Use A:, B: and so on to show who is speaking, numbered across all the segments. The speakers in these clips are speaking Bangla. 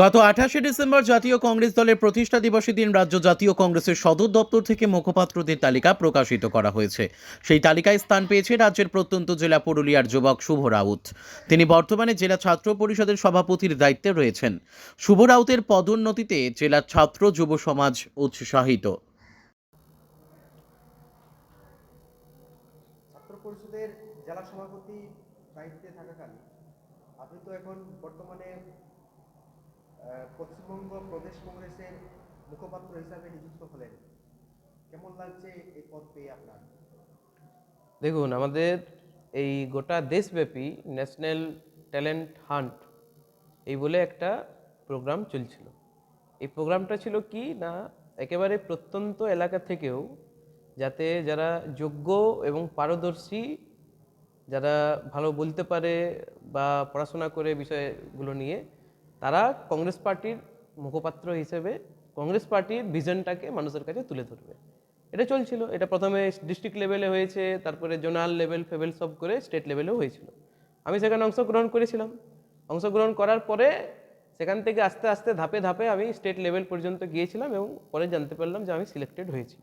A: গত আঠাশে ডিসেম্বর জাতীয় কংগ্রেস দলের প্রতিষ্ঠা দিবসের দিন রাজ্য জাতীয় কংগ্রেসের সদর দপ্তর থেকে মুখপাত্রদের তালিকা প্রকাশিত করা হয়েছে। সেই তালিকায় স্থান পেয়েছে রাজ্যের প্রত্যন্ত জেলা পুরুলিয়ার যুবক শুভ রাউত। তিনি বর্তমানে জেলা ছাত্র পরিষদের সভাপতির দায়িত্বে রয়েছেন। শুভ রাউতের পদোন্নতিতে জেলা ছাত্র যুব সমাজ উৎসাহিত।
B: জেলা সভাপতি দায়িত্বে থাকাকালীন আপনি তো এখন বর্তমানে পশ্চিমবঙ্গ প্রদেশ কংগ্রেসের মুখপাত্র হিসাবে নিযুক্ত হলেন। কেমন লাগছে এই পদ পেয়ে আপনার?
C: দেখুন, আমাদের এই গোটা দেশব্যাপী ন্যাশনাল ট্যালেন্ট হান্ট এই বলে একটা প্রোগ্রাম চলছিল। এই প্রোগ্রামটা ছিল কি না, একেবারে প্রত্যন্ত এলাকা থেকেও যাতে যারা যোগ্য এবং পারদর্শী, যারা ভালো বলতে পারে বা পড়াশোনা করে বিষয়গুলো নিয়ে তারা কংগ্রেস পার্টির মুখপাত্র হিসেবে কংগ্রেস পার্টির ভিশনটাকে মানুষের কাছে তুলে ধরবে। এটা চলছিল। এটা প্রথমে ডিস্ট্রিক্ট লেভেলে হয়েছে, তারপরে জোনাল লেভেল ফেভেল সব করে স্টেট লেভেলেও হয়েছিল। আমি সেখানে অংশগ্রহণ করেছিলাম। অংশগ্রহণ করার পরে সেখান থেকে আস্তে আস্তে ধাপে ধাপে আমি স্টেট লেভেল পর্যন্ত গিয়েছিলাম এবং পরে জানতে পারলাম যে আমি সিলেক্টেড হয়েছি।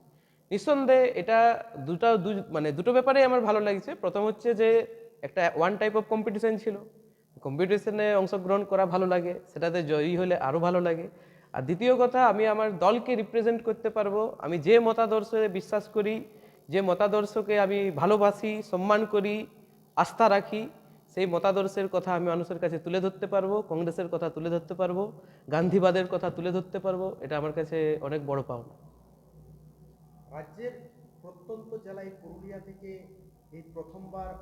C: নিঃসন্দেহে এটা দুটো, দু মানে দুটো ব্যাপারেই আমার ভালো লাগছে। প্রথম হচ্ছে যে একটা ওয়ান টাইপ অফ কম্পিটিশান ছিল। কম্পিটিশনে অংশগ্রহণ করা ভালো লাগে, সেটাতে জয়ী হলে আরও ভালো লাগে। আর দ্বিতীয় কথা, আমি আমার দলকে রিপ্রেজেন্ট করতে পারব। আমি যে মতাদর্শে বিশ্বাস করি, যে মতাদর্শকে আমি ভালোবাসি, সম্মান করি, আস্থা রাখি, সেই মতাদর্শের কথা আমি মানুষের কাছে তুলে ধরতে পারব, কংগ্রেসের কথা তুলে ধরতে পারব, গান্ধীবাদের কথা তুলে ধরতে পারব, এটা আমার কাছে অনেক বড় পাওনা।
B: রাজ্যের প্রত্যন্ত জেলায় পুরুলিয়া থেকে এই প্রথমবার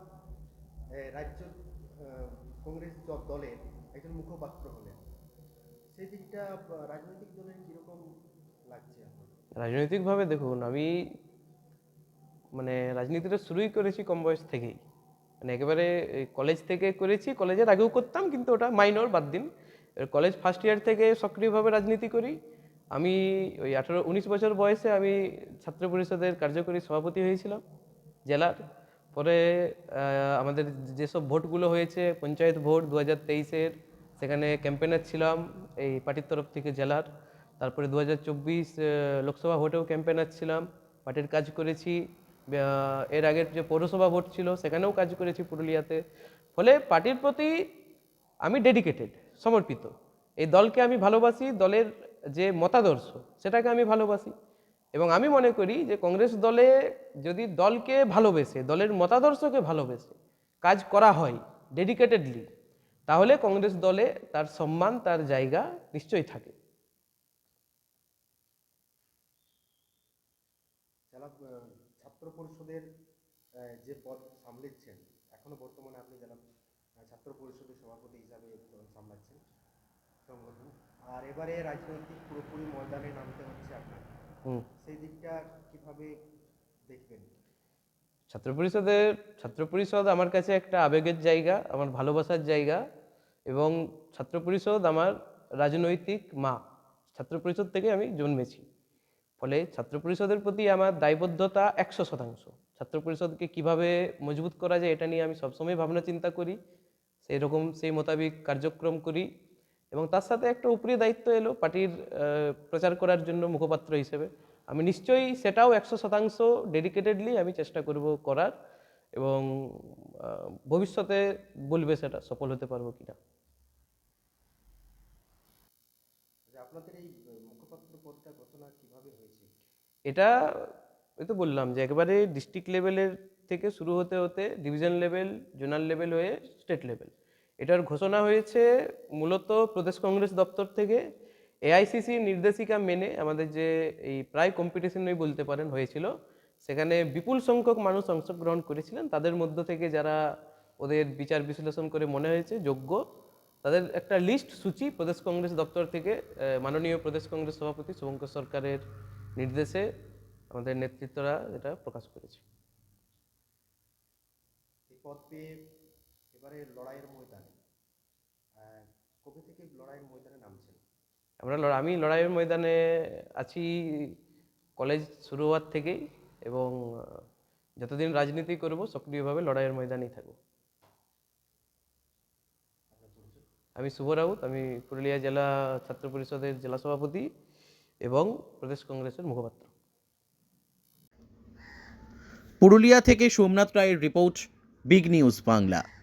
B: রাজ্য কংগ্রেস দলের একজন মুখপাত্র হলেন। সেই দিকটা রাজনৈতিক দলের কীরকম লাগছে
C: রাজনৈতিকভাবে দেখুন, আমি মানে রাজনীতিটা শুরুই করেছি কম বয়স থেকেই। মানে একেবারে কলেজ থেকে করেছি কলেজের আগেও করতাম, কিন্তু ওটা মাইনর বাদ দিন। কলেজ ফার্স্ট ইয়ার থেকে সক্রিয়ভাবে রাজনীতি করি। আমি ওই আঠারো, উনিশ বছর বয়সে আমি ছাত্র পরিষদের কার্যকরী সভাপতি হয়েছিলাম, জেলার। পরে আমাদের যেসব ভোটগুলো হয়েছে, পঞ্চায়েত ভোট দু হাজার তেইশের, সেখানে ক্যাম্পেনার ছিলাম এই পার্টির তরফ থেকে জেলার। তারপরে দু হাজার চব্বিশ লোকসভা ভোটেও ক্যাম্পেনার ছিলাম, পার্টির কাজ করেছি। এর আগের যে পৌরসভা ভোট ছিল, সেখানেও কাজ করেছি পুরুলিয়াতে। ফলে পার্টির প্রতি আমি ডেডিকেটেড সমর্পিত। এই দলকে আমি ভালোবাসি, দলের যে মতাদর্শ, সেটাকে আমি ভালোবাসি। এবং আমি মনে করি যে কংগ্রেস দলে যদি দলকে ভালোবেসে, দলের মতাদর্শকে ভালোবেসে কাজ করা হয় ডেডিকেটেডলি তাহলে কংগ্রেস দলে তার সম্মান, তার জায়গা নিশ্চয়ই থাকে।
B: ছাত্র পরিষদের যে পদ সামলাচ্ছেন, এখনও বর্তমানে আপনি জেলা ছাত্র পরিষদের সভাপতি হিসাবে সামলাচ্ছেন। সংগঠন। আর এবারে রাজনৈতিক পুরোপুরি ময়দানে নামতে হচ্ছে আপনার সেই দিকটা কীভাবে দেখবেন?
C: ছাত্র পরিষদের ছাত্র পরিষদ আমার কাছে একটা আবেগের জায়গা আমার ভালোবাসার জায়গা এবং ছাত্র পরিষদ আমার রাজনৈতিক মা। ছাত্র পরিষদ থেকে আমি জন্মেছি। ফলে ছাত্র পরিষদের প্রতি আমার দায়বদ্ধতা একশো শতাংশ। ছাত্র পরিষদকে কীভাবে মজবুত করা যায় এটা নিয়ে আমি সবসময় ভাবনা চিন্তা করি। সেই রকম সেই মোতাবিক কার্যক্রম করি। এবং তার সাথে একটা উপরি দায়িত্ব এলো পার্টির প্রচার করার জন্য মুখপাত্র হিসেবে। আমি নিশ্চয়ই সেটাও একশো শতাংশ ডেডিকেটেডলি আমি চেষ্টা করব করার এবং ভবিষ্যতে বলবে সেটা সফল হতে পারব কিনা।
B: আপনাদের এই মুখপাত্র পদটা কীভাবে হয়েছে?
C: এটা ওই তো বললাম যে একেবারে ডিস্ট্রিক্ট লেভেলের থেকে শুরু হতে হতে ডিভিশন লেভেল জোনাল লেভেল হয়ে স্টেট লেভেল এটার ঘোষণা হয়েছে মূলত প্রদেশ কংগ্রেস দপ্তর থেকে এআইসিসি নির্দেশিকা মেনে আমাদের যে এই প্রায় কম্পিটিশনই বলতে পারেন হয়েছিল, সেখানে বিপুল সংখ্যক মানুষ অংশগ্রহণ করেছিলেন। তাদের মধ্য থেকে যারা ওদের বিচার বিশ্লেষণ করে মনে হয়েছে, যোগ্য, তাদের একটা লিস্ট সূচি প্রদেশ কংগ্রেস দপ্তর থেকে মাননীয় প্রদেশ কংগ্রেস সভাপতি শুভঙ্কর সরকারের নির্দেশে আমাদের নেতৃত্বরা এটা প্রকাশ করেছে।
B: এবারে লড়াইয়ের ময়দানে আহ, কবে থেকে লড়াইয়ের ময়দানে নামছেন
C: আমরা আমি লড়াইয়ের ময়দানে আছি কলেজ শুরু হওয়ার থেকেই এবং যতদিন রাজনীতি করব সক্রিয়ভাবে লড়াইয়ের ময়দানেই থাকব। আমি শুভ রাউত আমি পুরুলিয়া জেলা ছাত্র পরিষদের জেলা সভাপতি এবং প্রদেশ কংগ্রেসের মুখপাত্র।
A: পুরুলিয়া থেকে সোমনাথ রায়ের রিপোর্ট বিগ নিউজ বাংলা।